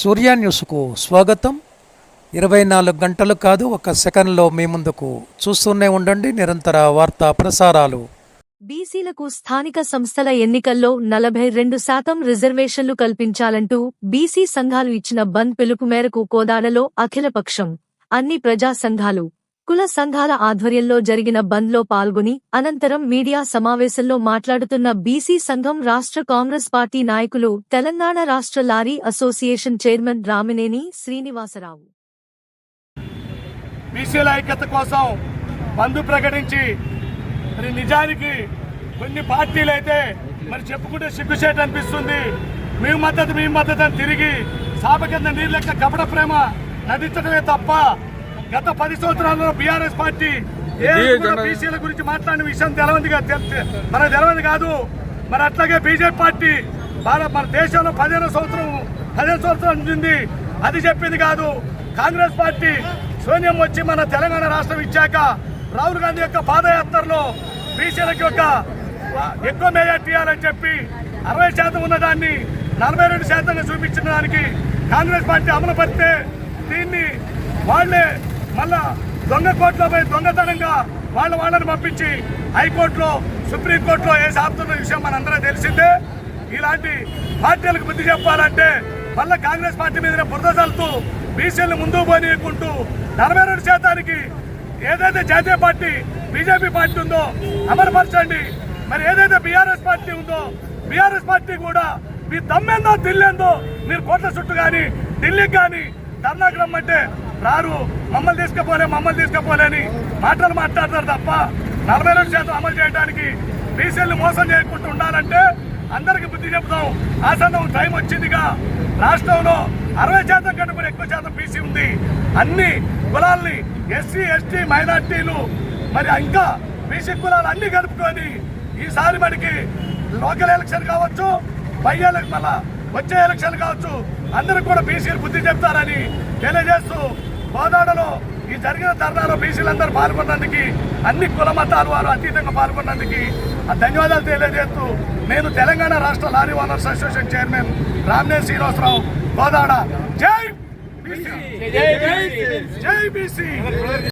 సూర్య న్యూస్కు స్వాగతం. ఇరవై నాలుగు గంటలు కాదు ఒక సెకండ్లో మీ ముందుకు చూస్తూనే ఉండండి. నిరంతర వార్తా ప్రసారాలు. బీసీలకు స్థానిక సంస్థల ఎన్నికల్లో నలభై రెండు శాతం రిజర్వేషన్లు కల్పించాలంటూ బీసీ సంఘాలు ఇచ్చిన బంద్ పిలుపు మేరకు కోదాడలో అఖిలపక్షం. అన్ని ప్రజా సంఘాలు కుల సంఘాల ఆధ్వర్యంలో జరిగిన బంద్లో పాల్గొని అనంతరం మీడియా సమావేశంలో మాట్లాడుతున్న బీసీ సంఘం రాష్ట్ర కాంగ్రెస్ పార్టీ నాయకులు తెలంగాణ రాష్ట్ర lorry association chairman Ramineni Srinivasarao. బీసీల ఐక్యత కోసం బంధు ప్రకటించి మరి నిజానికి కొన్ని పార్టీలు అయితే మరి చెప్పుకుంటే సిగ్గుచేట అనిపిస్తుంది. మీ మద్దతు మీ మద్దతు అని తిరిగి సాప కింద నీళ్ళ కపట ప్రేమ నటించడమే తప్ప గత పది సంవత్సరాలలో బీఆర్ఎస్ పార్టీ ఏ బీసీల గురించి మాట్లాడిన విషయం తెలవందిగా మనకు తెలవదు కాదు. మరి అట్లాగే బీజేపీ పార్టీ భారత మన దేశంలో పదిహేను సంవత్సరం పదిహేను సంవత్సరాలు ఉంటుంది అది చెప్పింది కాదు. కాంగ్రెస్ పార్టీ సోనియం వచ్చి మన తెలంగాణ రాష్ట్రం ఇచ్చాక రాహుల్ గాంధీ యొక్క పాదయాత్రలో బీసీలకు యొక్క ఎక్కువ మెజార్టీ ఇవ్వాలని చెప్పి అరవై శాతం ఉన్న దాన్ని నలభై రెండు శాతంగా చూపించిన దానికి కాంగ్రెస్ పార్టీ అమలు పరిస్తే దీన్ని వాళ్ళే మళ్ళా దొంగ కోర్టులో పోయి దొంగతనంగా వాళ్ళ వాళ్ళని పంపించి హైకోర్టులో సుప్రీంకోర్టులో ఏ ఆపుతున్న విషయం మనందరం తెలిసిందే. ఇలాంటి పార్టీలకు బుద్ధి చెప్పాలంటే మళ్ళీ కాంగ్రెస్ పార్టీ మీద బురద చల్లుతూ బీసీలను ముందుకు పోనీయకుంటూ నలభై రెండు శాతానికి ఏదైతే జాతీయ పార్టీ బీజేపీ పార్టీ ఉందో అమలుపరచండి. మరి ఏదైతే బీఆర్ఎస్ పార్టీ ఉందో బీఆర్ఎస్ పార్టీ కూడా మీ దమ్మేందో దిల్లేందో మీరు కోట్ల చుట్టూ కానీ ఢిల్లీకి కానీ ధర్నాకు రమ్మంటే రారు మమ్మల్ని తీసుకుపోలే మమ్మల్ని తీసుకుపోలే అని మాటలు మాట్లాడతారు తప్ప నలభై రెండు శాతం అమలు చేయడానికి బీసీలు మోసం చేయకుండా ఉండాలంటే అందరికి బుద్ధి చెప్తాం ఆసనం టైం వచ్చిందిగా. రాష్ట్రంలో అరవై శాతం కంటే కూడా ఎక్కువ శాతం బీసీ ఉంది. అన్ని కులాల్ని ఎస్సీ ఎస్టీ మైనార్టీలు మరి ఇంకా బీసీ కులాలు అన్ని కలుపుకొని ఈసారి మనకి లోకల్ ఎలక్షన్ కావచ్చు పై ఎలక్షన్ మళ్ళా వచ్చే ఎలక్షన్ కావచ్చు అందరికి కూడా బీసీలు బుద్ధి చెప్తారని తెలియజేస్తూ గోదావరిలో ఈ జరిగిన ధర్నాలో బీసీలందరూ పాల్గొన్నందుకు అన్ని కుల మతాలు వారు అతీతంగా పాల్గొన్నందుకు ఆ ధన్యవాదాలు తెలియజేస్తూ నేను తెలంగాణ రాష్ట్ర lorry owners association chairman Ramne Srinivasarao గోదాడ జై బీసీ! జై బీసీ!